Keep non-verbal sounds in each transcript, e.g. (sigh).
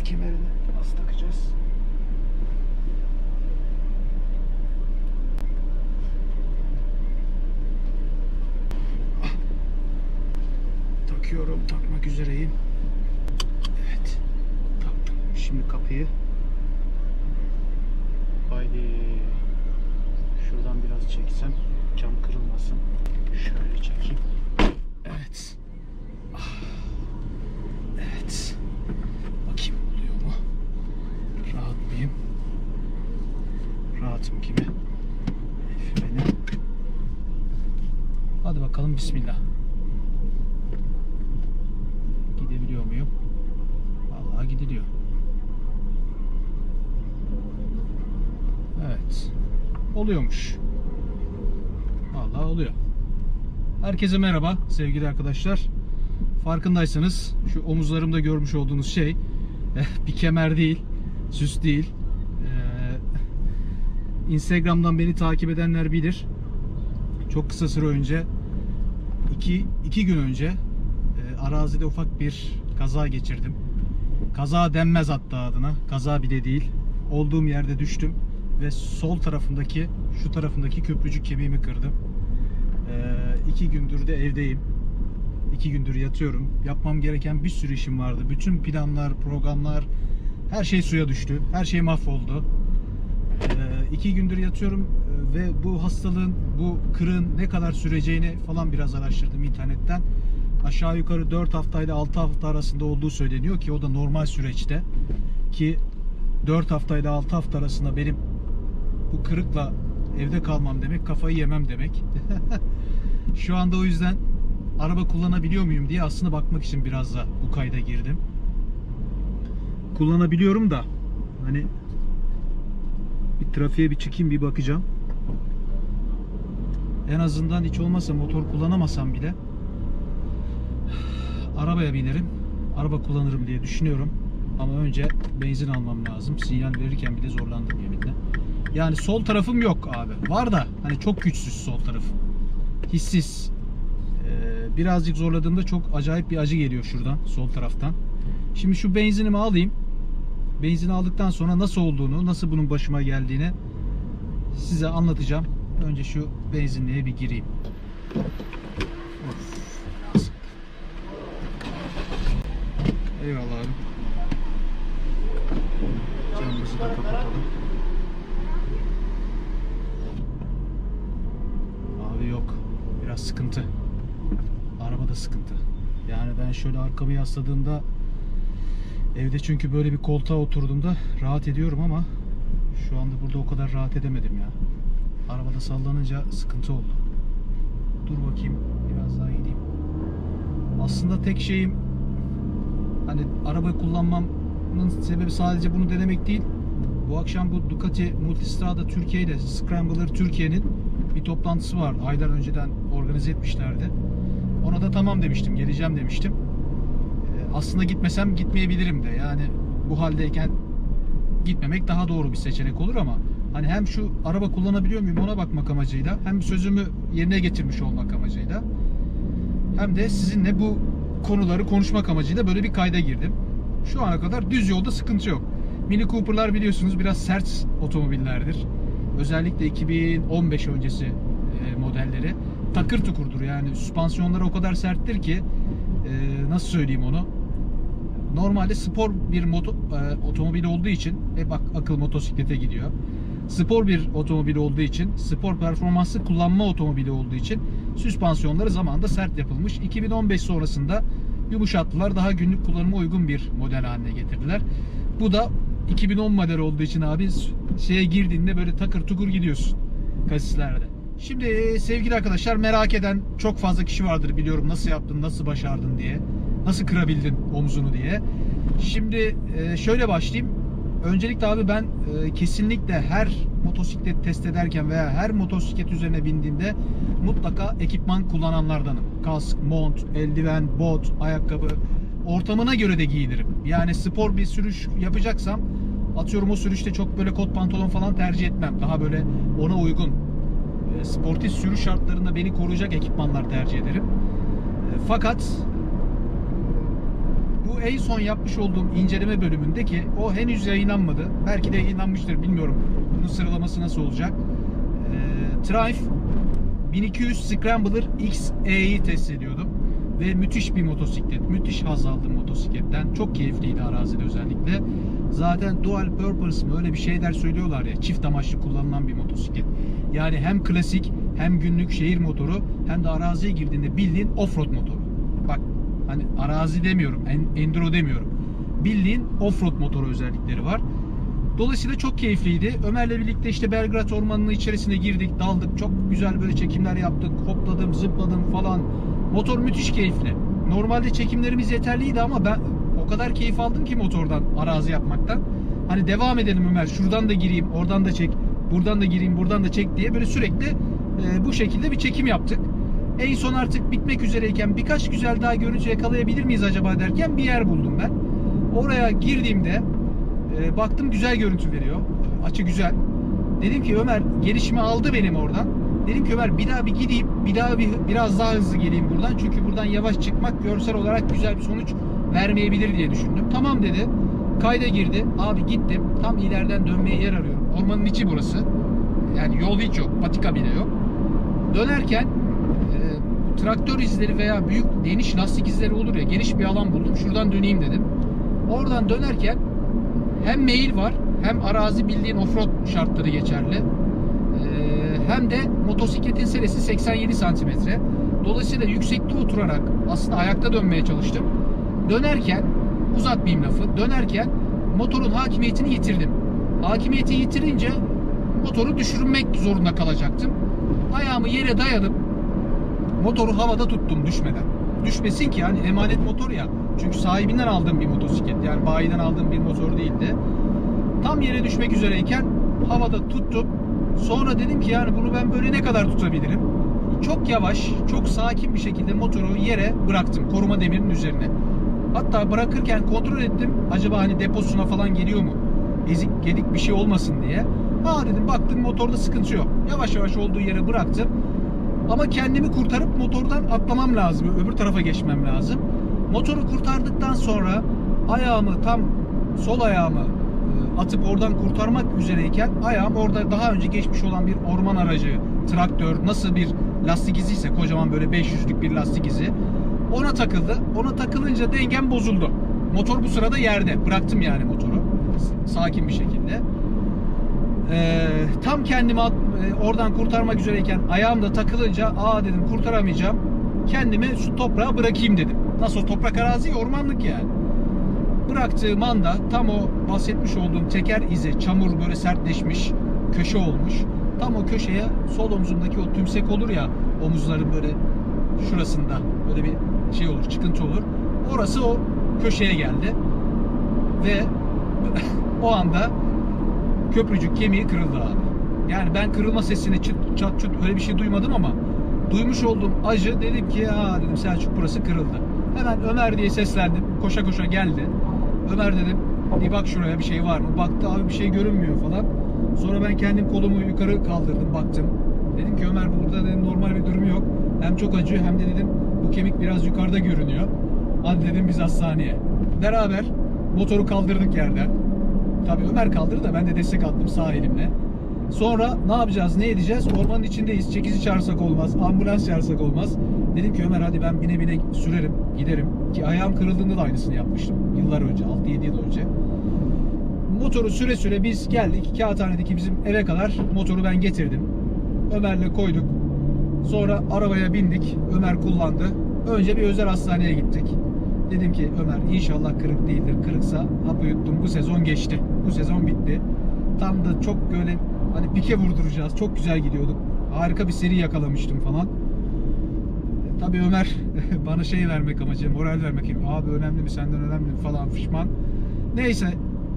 Emniyet kemerini nasıl takacağız? Takıyorum, takmak üzereyim. Evet, taktım. Şimdi kapıyı. Haydi. Şuradan biraz çeksem cam kırılmasın. Şöyle çekeyim. Evet. Ah. Evet. Bakayım oluyor mu? Rahat mıyım? Rahatım gibi. Freni. Hadi bakalım bismillah. Gidebiliyor muyum? Vallahi gidiliyor. Evet. Oluyormuş. Vallahi oluyor. Herkese merhaba sevgili arkadaşlar. Farkındaysanız şu omuzlarımda görmüş olduğunuz şey (laughs) bir kemer değil, süs değil. Instagram'dan beni takip edenler bilir. Çok kısa süre önce, iki, iki gün önce e, arazide ufak bir kaza geçirdim. Kaza denmez hatta adına. Kaza bile değil. Olduğum yerde düştüm ve sol tarafındaki, şu tarafındaki köprücük kemiğimi kırdım. Ee, iki gündür de evdeyim. İki gündür yatıyorum. Yapmam gereken bir sürü işim vardı. Bütün planlar, programlar, her şey suya düştü. Her şey mahvoldu. Ee, iki gündür yatıyorum e, ve bu hastalığın, bu kırığın ne kadar süreceğini falan biraz araştırdım internetten. Aşağı yukarı 4 haftayla 6 hafta arasında olduğu söyleniyor ki o da normal süreçte. Ki 4 haftayla 6 hafta arasında benim bu kırıkla evde kalmam demek, kafayı yemem demek. (laughs) Şu anda o yüzden araba kullanabiliyor muyum diye aslında bakmak için biraz da bu kayda girdim. Kullanabiliyorum da hani trafiğe bir çıkayım bir bakacağım. En azından hiç olmazsa motor kullanamasam bile arabaya binerim. Araba kullanırım diye düşünüyorum. Ama önce benzin almam lazım. Sinyal verirken bile zorlandım yeminle. Yani sol tarafım yok abi. Var da hani çok güçsüz sol tarafım. Hissiz. Ee, birazcık zorladığımda çok acayip bir acı geliyor şuradan sol taraftan. Şimdi şu benzinimi alayım. Benzin aldıktan sonra nasıl olduğunu, nasıl bunun başıma geldiğini size anlatacağım. Önce şu benzinliğe bir gireyim. Of? Eyvallah abi. Camımızı da kapatalım. Abi yok. Biraz sıkıntı. Arabada sıkıntı. Yani ben şöyle arkamı yasladığımda evde çünkü böyle bir koltuğa oturduğumda rahat ediyorum ama şu anda burada o kadar rahat edemedim ya. Arabada sallanınca sıkıntı oldu. Dur bakayım biraz daha gideyim. Aslında tek şeyim hani araba kullanmamın sebebi sadece bunu denemek değil. Bu akşam bu Ducati Multistrada Türkiye ile Scrambler Türkiye'nin bir toplantısı var. Aylar önceden organize etmişlerdi. Ona da tamam demiştim, geleceğim demiştim. Aslında gitmesem gitmeyebilirim de. Yani bu haldeyken gitmemek daha doğru bir seçenek olur ama hani hem şu araba kullanabiliyor muyum ona bakmak amacıyla hem sözümü yerine getirmiş olmak amacıyla hem de sizinle bu konuları konuşmak amacıyla böyle bir kayda girdim. Şu ana kadar düz yolda sıkıntı yok. Mini Cooper'lar biliyorsunuz biraz sert otomobillerdir. Özellikle 2015 öncesi e, modelleri takır tukurdur yani süspansiyonları o kadar serttir ki e, nasıl söyleyeyim onu normalde spor bir moto, e, otomobil olduğu için hep ak- akıl motosiklete gidiyor. Spor bir otomobil olduğu için, spor performanslı kullanma otomobili olduğu için süspansiyonları zamanında sert yapılmış. 2015 sonrasında yumuşattılar. Daha günlük kullanıma uygun bir model haline getirdiler. Bu da 2010 model olduğu için abi şeye girdiğinde böyle takır tukur gidiyorsun kasislerde. Şimdi e, sevgili arkadaşlar merak eden çok fazla kişi vardır biliyorum nasıl yaptın, nasıl başardın diye. Nasıl kırabildin omzunu diye. Şimdi e, şöyle başlayayım. Öncelikle abi ben e, kesinlikle her motosiklet test ederken veya her motosiklet üzerine bindiğimde mutlaka ekipman kullananlardanım. Kask, mont, eldiven, bot, ayakkabı ortamına göre de giyinirim. Yani spor bir sürüş yapacaksam atıyorum o sürüşte çok böyle kot pantolon falan tercih etmem. Daha böyle ona uygun e, sportif sürüş şartlarında beni koruyacak ekipmanlar tercih ederim. Fakat bu en son yapmış olduğum inceleme bölümünde ki o henüz yayınlanmadı. Belki de yayınlanmıştır bilmiyorum. Bunun sıralaması nasıl olacak. Ee, Triumph 1200 Scrambler XE'yi test ediyordum. Ve müthiş bir motosiklet. Müthiş haz aldım motosikletten. Çok keyifliydi arazide özellikle. Zaten dual purpose mı öyle bir şeyler söylüyorlar ya. Çift amaçlı kullanılan bir motosiklet. Yani hem klasik hem günlük şehir motoru hem de araziye girdiğinde bildiğin offroad motoru. Hani arazi demiyorum, en- enduro demiyorum. Bildiğin offroad motoru özellikleri var. Dolayısıyla çok keyifliydi. Ömer'le birlikte işte Belgrad Ormanı'nın içerisine girdik, daldık. Çok güzel böyle çekimler yaptık. Hopladım, zıpladım falan. Motor müthiş keyifli. Normalde çekimlerimiz yeterliydi ama ben o kadar keyif aldım ki motordan, arazi yapmaktan. Hani devam edelim Ömer. Şuradan da gireyim, oradan da çek. Buradan da gireyim, buradan da çek diye böyle sürekli e, bu şekilde bir çekim yaptık. En son artık bitmek üzereyken birkaç güzel daha görüntü yakalayabilir miyiz acaba derken bir yer buldum ben. Oraya girdiğimde e, baktım güzel görüntü veriyor. Açı güzel. Dedim ki Ömer gelişimi aldı benim oradan. Dedim ki Ömer bir daha bir gideyim. Bir daha bir biraz daha hızlı geleyim buradan. Çünkü buradan yavaş çıkmak görsel olarak güzel bir sonuç vermeyebilir diye düşündüm. Tamam dedi. Kayda girdi. Abi gittim. Tam ileriden dönmeye yer arıyorum. Ormanın içi burası. Yani yol hiç yok. Patika bile yok. Dönerken traktör izleri veya büyük geniş lastik izleri olur ya geniş bir alan buldum. Şuradan döneyim dedim. Oradan dönerken hem meyil var hem arazi bildiğin offroad şartları geçerli. Ee, hem de motosikletin seresi 87 santimetre. Dolayısıyla yüksekte oturarak aslında ayakta dönmeye çalıştım. Dönerken uzatmayayım lafı. Dönerken motorun hakimiyetini yitirdim. Hakimiyeti yitirince motoru düşürmek zorunda kalacaktım. Ayağımı yere dayadım. Motoru havada tuttum düşmeden. Düşmesin ki hani emanet motor ya. Çünkü sahibinden aldığım bir motosiklet. Yani bayiden aldığım bir motor değildi. Tam yere düşmek üzereyken havada tuttum. Sonra dedim ki yani bunu ben böyle ne kadar tutabilirim? Çok yavaş, çok sakin bir şekilde motoru yere bıraktım koruma demirinin üzerine. Hatta bırakırken kontrol ettim. Acaba hani deposuna falan geliyor mu? Ezik gedik bir şey olmasın diye. Ha dedim baktım motorda sıkıntı yok. Yavaş yavaş olduğu yere bıraktım. Ama kendimi kurtarıp motordan atlamam lazım. Öbür tarafa geçmem lazım. Motoru kurtardıktan sonra ayağımı tam sol ayağımı e, atıp oradan kurtarmak üzereyken ayağım orada daha önce geçmiş olan bir orman aracı, traktör, nasıl bir lastik izi ise kocaman böyle 500'lük bir lastik izi ona takıldı. Ona takılınca dengem bozuldu. Motor bu sırada yerde. Bıraktım yani motoru. Sakin bir şekilde. Ee, tam kendimi at- e, oradan kurtarmak üzereyken ayağım da takılınca aa dedim kurtaramayacağım. Kendimi şu toprağa bırakayım dedim. Nasıl toprak arazi ormanlık yani. Bıraktığım anda tam o bahsetmiş olduğum teker izi çamur böyle sertleşmiş köşe olmuş. Tam o köşeye sol omzumdaki o tümsek olur ya omuzların böyle şurasında böyle bir şey olur çıkıntı olur. Orası o köşeye geldi. Ve (laughs) o anda köprücük kemiği kırıldı abi. Yani ben kırılma sesini çıt çat çut öyle bir şey duymadım ama duymuş olduğum acı dedim ki ya dedim Selçuk burası kırıldı. Hemen Ömer diye seslendim. Koşa koşa geldi. Ömer dedim bir bak şuraya bir şey var mı? Baktı abi bir şey görünmüyor falan. Sonra ben kendim kolumu yukarı kaldırdım baktım. Dedim ki Ömer burada dedim normal bir durum yok. Hem çok acıyor hem de dedim bu kemik biraz yukarıda görünüyor. Hadi dedim biz hastaneye. Beraber motoru kaldırdık yerden. Tabii Ömer kaldırdı da ben de destek attım sağ elimle. Sonra ne yapacağız, ne edeceğiz? Ormanın içindeyiz. Çekici çağırsak olmaz, ambulans çağırsak olmaz. Dedim ki Ömer hadi ben bine bine sürerim, giderim. Ki ayağım kırıldığında da aynısını yapmıştım. Yıllar önce, 6-7 yıl önce. Motoru süre süre biz geldik. Kağıthanedeki bizim eve kadar motoru ben getirdim. Ömer'le koyduk. Sonra arabaya bindik. Ömer kullandı. Önce bir özel hastaneye gittik. Dedim ki Ömer inşallah kırık değildir. Kırıksa hapı yuttum. Bu sezon geçti. Bu sezon bitti. Tam da çok böyle hani pike vurduracağız. Çok güzel gidiyorduk. Harika bir seri yakalamıştım falan. Tabii Ömer (laughs) bana şey vermek amacı, moral vermek. Abi önemli mi senden önemli mi falan fişman. Neyse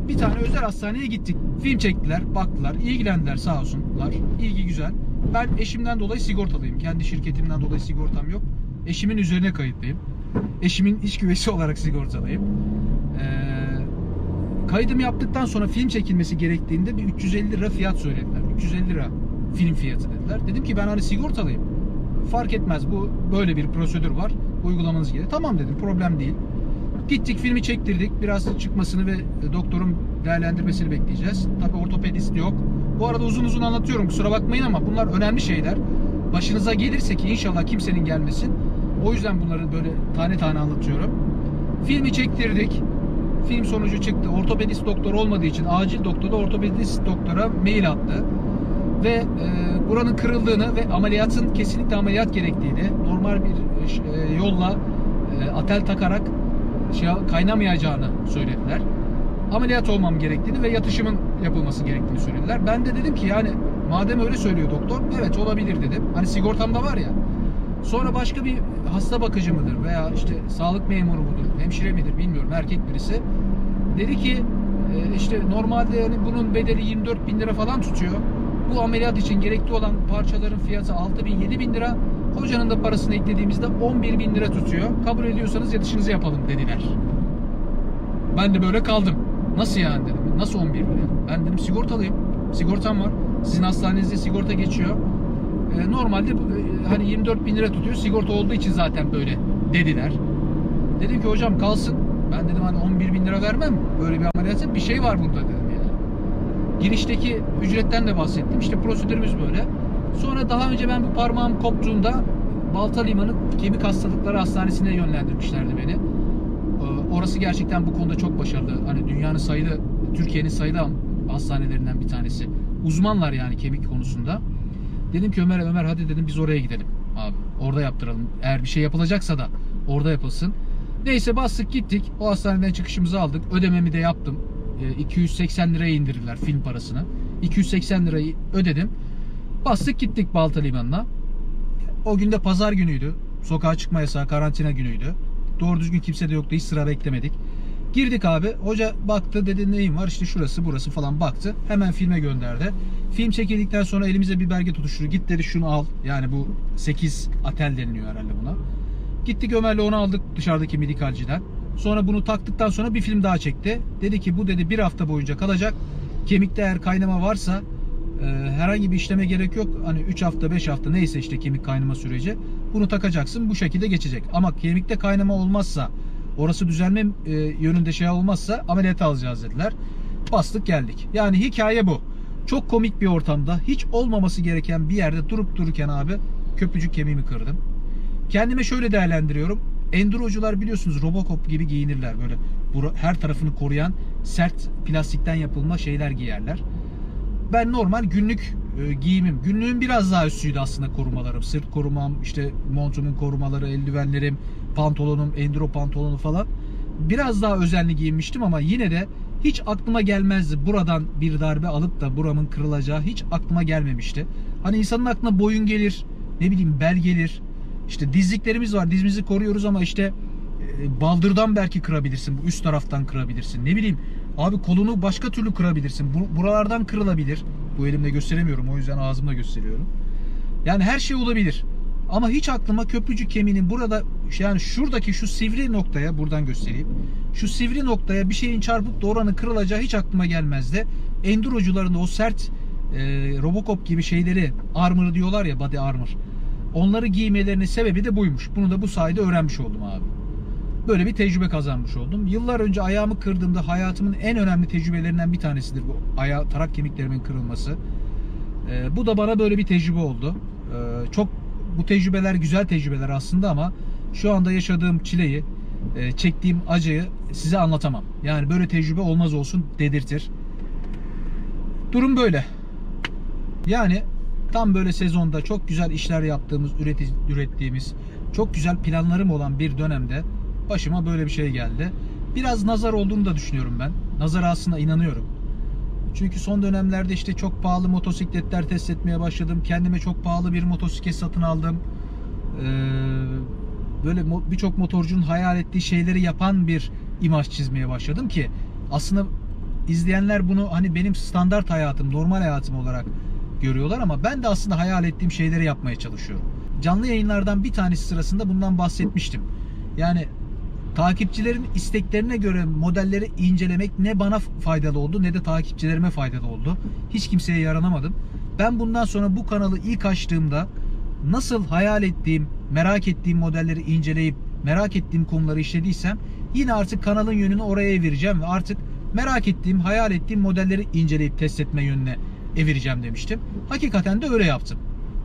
bir tane özel hastaneye gittik. Film çektiler, baktılar, ilgilendiler sağ olsunlar. İlgi güzel. Ben eşimden dolayı sigortalıyım. Kendi şirketimden dolayı sigortam yok. Eşimin üzerine kayıtlıyım. Eşimin iş güveysi (laughs) olarak sigortalıyım. Kaydımı yaptıktan sonra film çekilmesi gerektiğinde bir 350 lira fiyat söylediler. 350 lira film fiyatı dediler. Dedim ki ben hani sigortalıyım. Fark etmez bu böyle bir prosedür var. Uygulamanız gerekiyor. Tamam dedim problem değil. Gittik filmi çektirdik. Biraz çıkmasını ve e, doktorun değerlendirmesini bekleyeceğiz. Tabii ortopedist yok. Bu arada uzun uzun anlatıyorum kusura bakmayın ama bunlar önemli şeyler. Başınıza gelirse ki inşallah kimsenin gelmesin. O yüzden bunları böyle tane tane anlatıyorum. Filmi çektirdik. Film sonucu çıktı. Ortopedist doktor olmadığı için acil doktora ortopedist doktora mail attı. Ve e, buranın kırıldığını ve ameliyatın kesinlikle ameliyat gerektiğini, normal bir e, e, yolla e, atel takarak şey kaynamayacağını söylediler. Ameliyat olmam gerektiğini ve yatışımın yapılması gerektiğini söylediler. Ben de dedim ki yani madem öyle söylüyor doktor, evet olabilir dedim. Hani sigortamda var ya. Sonra başka bir hasta bakıcı mıdır veya işte sağlık memuru mudur, hemşire midir bilmiyorum erkek birisi. Dedi ki e, işte normalde yani bunun bedeli 24 bin lira falan tutuyor. Bu ameliyat için gerekli olan parçaların fiyatı 6 bin 7 bin lira. Hocanın da parasını eklediğimizde 11 bin lira tutuyor. Kabul ediyorsanız yatışınızı yapalım dediler. Ben de böyle kaldım. Nasıl yani dedim. Nasıl 11 bin lira? Ben dedim sigortalıyım. Sigortam var. Sizin hastanenizde sigorta geçiyor. E, normalde e, hani 24 bin lira tutuyor. Sigorta olduğu için zaten böyle dediler. Dedim ki hocam kalsın. Ben dedim hani 11 bin lira vermem. Böyle bir ameliyatın bir şey var bunda dedim yani. Girişteki ücretten de bahsettim. İşte prosedürümüz böyle. Sonra daha önce ben bu parmağım koptuğunda Balta Limanı Kemik Hastalıkları Hastanesi'ne yönlendirmişlerdi beni. Ee, Orası gerçekten bu konuda çok başarılı. Hani dünyanın sayılı, Türkiye'nin sayılı hastanelerinden bir tanesi. Uzmanlar yani kemik konusunda. Dedim ki Ömer Ömer hadi dedim biz oraya gidelim abi. Orada yaptıralım. Eğer bir şey yapılacaksa da orada yapılsın. Neyse bastık gittik. O hastaneden çıkışımızı aldık. Ödememi de yaptım. Ee, 280 liraya indirdiler film parasını. 280 lirayı ödedim. Bastık gittik Balta Limanı'na. O gün de pazar günüydü. Sokağa çıkma yasağı, karantina günüydü. Doğru düzgün kimse de yoktu. Hiç sıra beklemedik. Girdik abi. Hoca baktı dedi neyin var? İşte şurası burası falan baktı. Hemen filme gönderdi. Film çekildikten sonra elimize bir belge tutuşturdu. Git dedi şunu al. Yani bu 8 atel deniliyor herhalde buna. Gittik Ömer'le onu aldık dışarıdaki medikalciden. Sonra bunu taktıktan sonra bir film daha çekti. Dedi ki bu dedi bir hafta boyunca kalacak. Kemikte eğer kaynama varsa e, herhangi bir işleme gerek yok. Hani 3 hafta 5 hafta neyse işte kemik kaynama süreci. Bunu takacaksın bu şekilde geçecek. Ama kemikte kaynama olmazsa orası düzelme e, yönünde şey olmazsa ameliyat alacağız dediler. Bastık geldik. Yani hikaye bu. Çok komik bir ortamda hiç olmaması gereken bir yerde durup dururken abi köprücük kemiğimi kırdım. Kendime şöyle değerlendiriyorum. Endurocular biliyorsunuz Robocop gibi giyinirler böyle. Her tarafını koruyan sert plastikten yapılma şeyler giyerler. Ben normal günlük e, giyimim. Günlüğün biraz daha üstüydü aslında korumalarım. Sırt korumam, işte montumun korumaları, eldivenlerim, pantolonum, enduro pantolonu falan. Biraz daha özenli giyinmiştim ama yine de hiç aklıma gelmezdi. Buradan bir darbe alıp da buramın kırılacağı hiç aklıma gelmemişti. Hani insanın aklına boyun gelir, ne bileyim bel gelir. İşte dizliklerimiz var. Dizimizi koruyoruz ama işte e, baldırdan belki kırabilirsin. Üst taraftan kırabilirsin. Ne bileyim abi kolunu başka türlü kırabilirsin. Bu, buralardan kırılabilir. Bu elimle gösteremiyorum. O yüzden ağzımla gösteriyorum. Yani her şey olabilir. Ama hiç aklıma köprücük kemiğinin burada yani şuradaki şu sivri noktaya buradan göstereyim. Şu sivri noktaya bir şeyin çarpıp da oranın kırılacağı hiç aklıma gelmezdi. Endurocuların o sert e, Robocop gibi şeyleri armor diyorlar ya body armor. Onları giymelerinin sebebi de buymuş. Bunu da bu sayede öğrenmiş oldum abi. Böyle bir tecrübe kazanmış oldum. Yıllar önce ayağımı kırdığımda hayatımın en önemli tecrübelerinden bir tanesidir bu ayağı tarak kemiklerimin kırılması. Ee, bu da bana böyle bir tecrübe oldu. Ee, çok bu tecrübeler güzel tecrübeler aslında ama şu anda yaşadığım çileyi, e, çektiğim acıyı size anlatamam. Yani böyle tecrübe olmaz olsun dedirtir. Durum böyle. Yani tam böyle sezonda çok güzel işler yaptığımız, üreti, ürettiğimiz, çok güzel planlarım olan bir dönemde başıma böyle bir şey geldi. Biraz nazar olduğunu da düşünüyorum ben. Nazara aslında inanıyorum. Çünkü son dönemlerde işte çok pahalı motosikletler test etmeye başladım. Kendime çok pahalı bir motosiklet satın aldım. Ee, böyle birçok motorcunun hayal ettiği şeyleri yapan bir imaj çizmeye başladım ki aslında izleyenler bunu hani benim standart hayatım, normal hayatım olarak görüyorlar ama ben de aslında hayal ettiğim şeyleri yapmaya çalışıyorum. Canlı yayınlardan bir tanesi sırasında bundan bahsetmiştim. Yani takipçilerin isteklerine göre modelleri incelemek ne bana faydalı oldu ne de takipçilerime faydalı oldu. Hiç kimseye yaranamadım. Ben bundan sonra bu kanalı ilk açtığımda nasıl hayal ettiğim, merak ettiğim modelleri inceleyip merak ettiğim konuları işlediysem Yine artık kanalın yönünü oraya evireceğim ve artık merak ettiğim, hayal ettiğim modelleri inceleyip test etme yönüne evireceğim demiştim. Hakikaten de öyle yaptım.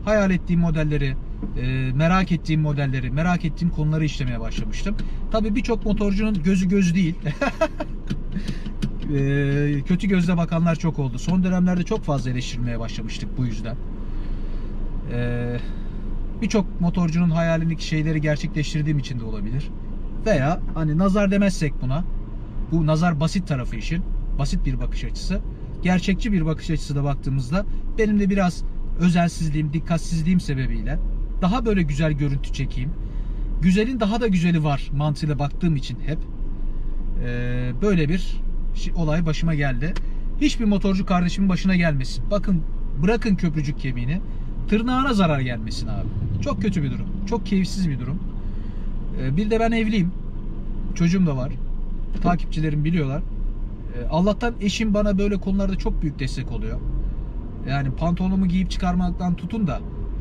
Hayal ettiğim modelleri, e, merak ettiğim modelleri, merak ettiğim konuları işlemeye başlamıştım. Tabii birçok motorcunun gözü göz değil. (laughs) E, kötü gözle bakanlar çok oldu. Son dönemlerde çok fazla eleştirmeye başlamıştık bu yüzden. E, birçok motorcunun hayalindeki şeyleri gerçekleştirdiğim için de olabilir. Veya hani nazar demezsek buna. Bu nazar basit tarafı işin. Basit bir bakış açısı. Gerçekçi bir bakış açısı da baktığımızda benim de biraz özensizliğim, dikkatsizliğim sebebiyle daha böyle güzel görüntü çekeyim. Güzelin daha da güzeli var mantığıyla baktığım için hep eee, böyle bir olay başıma geldi. Hiçbir motorcu kardeşimin başına gelmesin. Bakın bırakın köprücük kemiğini. Tırnağına zarar gelmesin abi. Çok kötü bir durum. Çok keyifsiz bir durum. Ee, Bir de ben evliyim. Çocuğum da var. Takipçilerim biliyorlar. Ee, Allah'tan eşim bana böyle konularda çok büyük destek oluyor. Yani pantolonumu giyip çıkarmaktan tutun da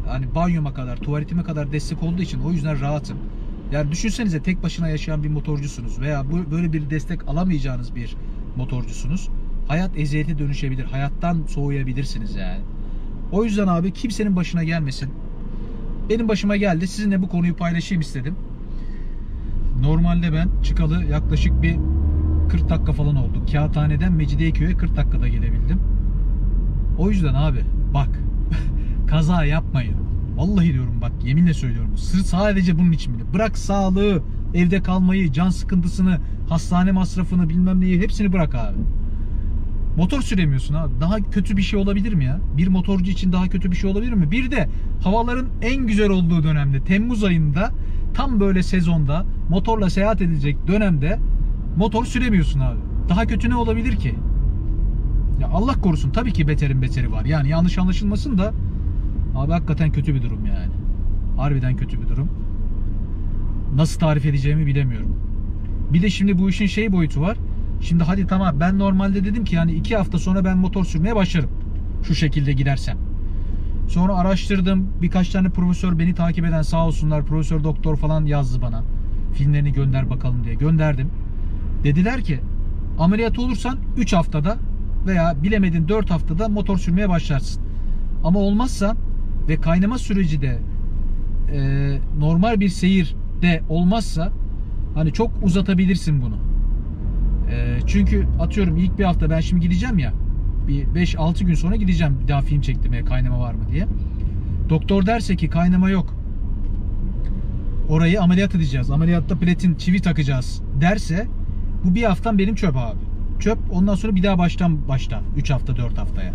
hani banyoma kadar, tuvaletime kadar destek olduğu için o yüzden rahatım. Yani düşünsenize tek başına yaşayan bir motorcusunuz veya böyle bir destek alamayacağınız bir motorcusunuz. Hayat eziyete dönüşebilir. Hayattan soğuyabilirsiniz yani. O yüzden abi kimsenin başına gelmesin. Benim başıma geldi. Sizinle bu konuyu paylaşayım istedim. Normalde ben çıkalı yaklaşık bir 40 dakika falan oldu. Kağıthane'den Mecidiyeköy'e 40 dakikada gelebildim. O yüzden abi bak kaza yapmayın. Vallahi diyorum bak yeminle söylüyorum. Sırf sadece bunun için bile. Bırak sağlığı, evde kalmayı, can sıkıntısını, hastane masrafını bilmem neyi hepsini bırak abi. Motor süremiyorsun abi. Daha kötü bir şey olabilir mi ya? Bir motorcu için daha kötü bir şey olabilir mi? Bir de havaların en güzel olduğu dönemde Temmuz ayında tam böyle sezonda motorla seyahat edilecek dönemde motor süremiyorsun abi. Daha kötü ne olabilir ki? Ya Allah korusun tabii ki beterin beteri var. Yani yanlış anlaşılmasın da abi hakikaten kötü bir durum yani. Harbiden kötü bir durum. Nasıl tarif edeceğimi bilemiyorum. Bir de şimdi bu işin şey boyutu var. Şimdi hadi tamam ben normalde dedim ki yani iki hafta sonra ben motor sürmeye başlarım. Şu şekilde gidersem. Sonra araştırdım. Birkaç tane profesör beni takip eden sağ olsunlar. Profesör doktor falan yazdı bana. Filmlerini gönder bakalım diye. Gönderdim. Dediler ki ameliyat olursan 3 haftada veya bilemedin 4 haftada motor sürmeye başlarsın. Ama olmazsa ve kaynama süreci de e, normal bir seyir de olmazsa hani çok uzatabilirsin bunu. E, çünkü atıyorum ilk bir hafta ben şimdi gideceğim ya bir 5-6 gün sonra gideceğim bir daha film çektirmeye kaynama var mı diye. Doktor derse ki kaynama yok. Orayı ameliyat edeceğiz. Ameliyatta platin çivi takacağız derse bu bir haftam benim çöp abi. Çöp ondan sonra bir daha baştan başta. 3 hafta 4 haftaya.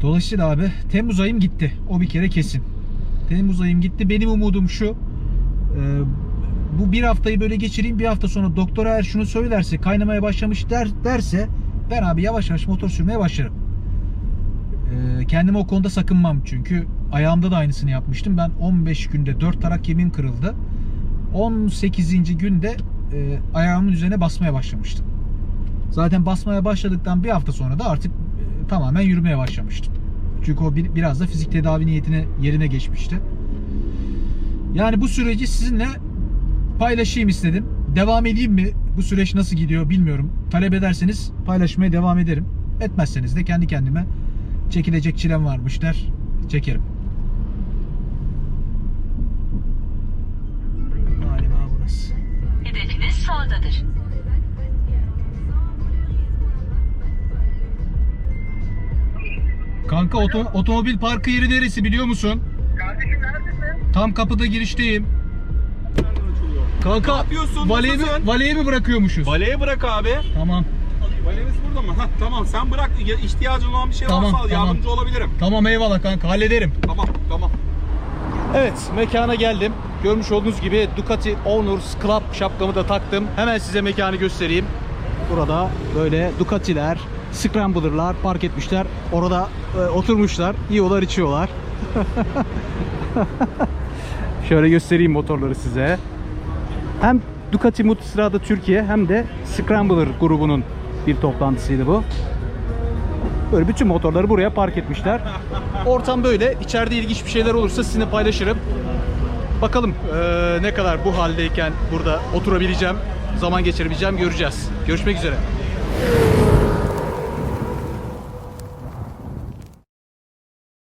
Dolayısıyla abi Temmuz ayım gitti. O bir kere kesin. Temmuz ayım gitti. Benim umudum şu. e, bu bir haftayı böyle geçireyim. Bir hafta sonra doktor eğer şunu söylerse kaynamaya başlamış der, derse ben abi yavaş yavaş motor sürmeye başlarım. E, kendime o konuda sakınmam çünkü ayağımda da aynısını yapmıştım. Ben 15 günde 4 tarak kemiğim kırıldı. 18. günde e, ayağımın üzerine basmaya başlamıştım. Zaten basmaya başladıktan bir hafta sonra da artık tamamen yürümeye başlamıştım. Çünkü o bir, biraz da fizik tedavi niyetine yerine geçmişti. Yani bu süreci sizinle paylaşayım istedim. Devam edeyim mi? Bu süreç nasıl gidiyor bilmiyorum. Talep ederseniz paylaşmaya devam ederim. Etmezseniz de kendi kendime çekilecek çilem varmış der. Çekerim. Kanka oto- otomobil parkı yeri neresi biliyor musun? Kardeşim neredesin? Tam kapıda girişteyim. Kanka Ne yapıyorsun? valeye mi, Nasılsın? valeye mi bırakıyormuşuz? Valeye bırak abi. Tamam. Valemiz burada mı? Hah, tamam sen bırak. Ya- İhtiyacın olan bir şey Tamam, varsa al, tamam. yardımcı olabilirim. Tamam eyvallah kanka hallederim. Tamam tamam. Evet mekana geldim. Görmüş olduğunuz gibi Ducati Owners Club şapkamı da taktım. Hemen size mekanı göstereyim. Burada böyle Ducati'ler, Scrambler'lar park etmişler. Orada e, oturmuşlar. Yiyorlar içiyorlar. (laughs) Şöyle göstereyim motorları size. Hem Ducati Multistrada Türkiye hem de Scrambler grubunun bir toplantısıydı bu. Böyle bütün motorları buraya park etmişler. Ortam böyle. İçeride ilginç bir şeyler olursa sizinle paylaşırım. Bakalım eee, ne kadar bu haldeyken burada oturabileceğim, zaman geçirebileceğim göreceğiz. Görüşmek üzere.